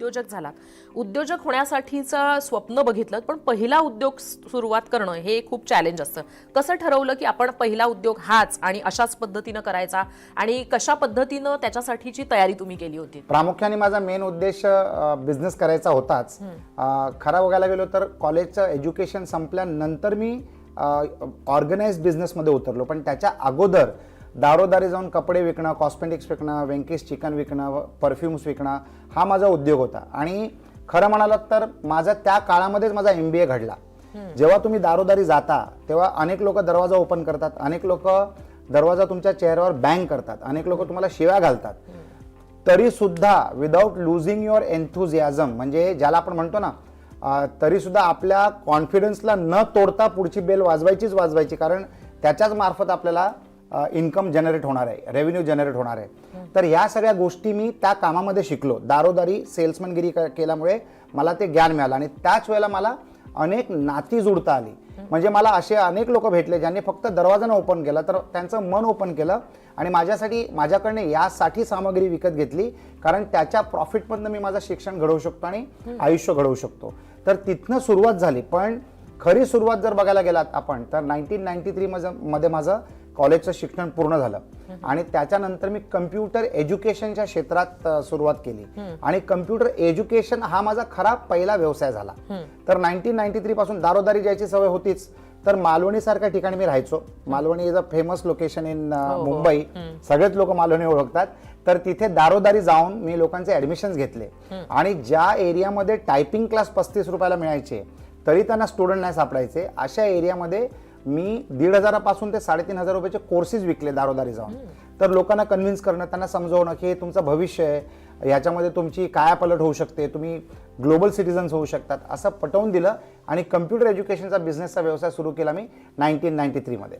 उद्योजक झालात. उद्योजक होण्यासाठीचं स्वप्न बघितलं पण पहिला उद्योग सुरुवात करणं हे खूप चॅलेंज असतं. कसं ठरवलं की आपण पहिला उद्योग हाच आणि अशाच पद्धतीनं करायचा आणि कशा पद्धतीनं त्याच्यासाठीची तयारी तुम्ही केली होती? प्रामुख्याने माझा मेन उद्देश बिझनेस करायचा होताच. खरा बघायला गेलो तर कॉलेजचं एज्युकेशन संपल्यानंतर मी ऑर्गनाइज बिझनेसमध्ये उतरलो. पण त्याच्या अगोदर दारोदारी जाऊन कपडे विकणं कॉस्मेटिक्स विकणं वेंकीस चिकन विकणं परफ्युम्स विकणं हा माझा उद्योग होता. आणि खरं म्हणालात तर माझा त्या काळामध्येच माझा एम बी ए घडला. जेव्हा तुम्ही दारोदारी जाता तेव्हा अनेक लोक दरवाजा ओपन करतात अनेक लोक दरवाजा तुमच्या चेहऱ्यावर बँग करतात अनेक लोक तुम्हाला शिव्या घालतात. तरी सुद्धा विदाऊट लुझिंग युअर एन्थुझियाझम म्हणजे ज्याला आपण म्हणतो ना तरी सुद्धा आपल्या कॉन्फिडन्सला न तोडता पुढची बेल वाजवायचीच वाजवायची कारण त्याच्याच मार्फत आपल्याला इन्कम जनरेट होणार आहे रेव्हेन्यू जनरेट होणार आहे. तर ह्या सगळ्या गोष्टी मी त्या कामामध्ये शिकलो. दारोदारी सेल्समॅनगिरी क- केल्यामुळे मला ते ज्ञान मिळालं आणि त्याच वेळेला मला अनेक नाती जुडता आली. म्हणजे मला असे अनेक लोक भेटले ज्यांनी फक्त दरवाजानं ओपन केला तर त्यांचं मन ओपन केलं आणि माझ्यासाठी माझ्याकडनं यासाठी सामग्री विकत घेतली कारण त्याच्या प्रॉफिटमधनं मी माझं शिक्षण घडवू शकतो आणि आयुष्य घडवू शकतो. तर तिथनं सुरुवात झाली. पण खरी सुरुवात जर बघायला गेलात आपण तर नाईन्टीन नाईन्टी थ्री मध्ये माझं कॉलेजचं शिक्षण पूर्ण झालं. आणि त्याच्यानंतर मी कम्प्युटर एज्युकेशनच्या क्षेत्रात सुरुवात केली. आणि कम्प्युटर एज्युकेशन हा माझा खरा पहिला व्यवसाय झाला. तर नाईन्टीन नाईन्टी थ्री पासून दारोदारी जायची सवय होतीच. तर मालवणी सारख्या ठिकाणी मी राहायचो. Malvani is a famous location in Mumbai सगळेच लोक मालवणी ओळखतात. तर तिथे दारोदारी जाऊन मी लोकांचे ऍडमिशन घेतले. आणि ज्या एरियामध्ये टायपिंग क्लास पस्तीस रुपयाला मिळायचे तरी त्यांना स्टुडंट नाही सापडायचे अशा एरियामध्ये मी दीड हजारापासून ते साडेतीन हजार रुपयाचे कोर्सेस विकले दारोदारी जाऊन. तर लोकांना कन्व्हिन्स करणं त्यांना समजवणं की हे तुमचं भविष्य आहे. याच्यामध्ये तुमची कायापलट होऊ शकते तुम्ही ग्लोबल सिटिझन्स होऊ शकतात असं पटवून दिलं आणि कम्प्युटर एज्युकेशनचा बिझनेसचा व्यवसाय सुरू केला मी नाईन्टीन नाईन्टी थ्रीमध्ये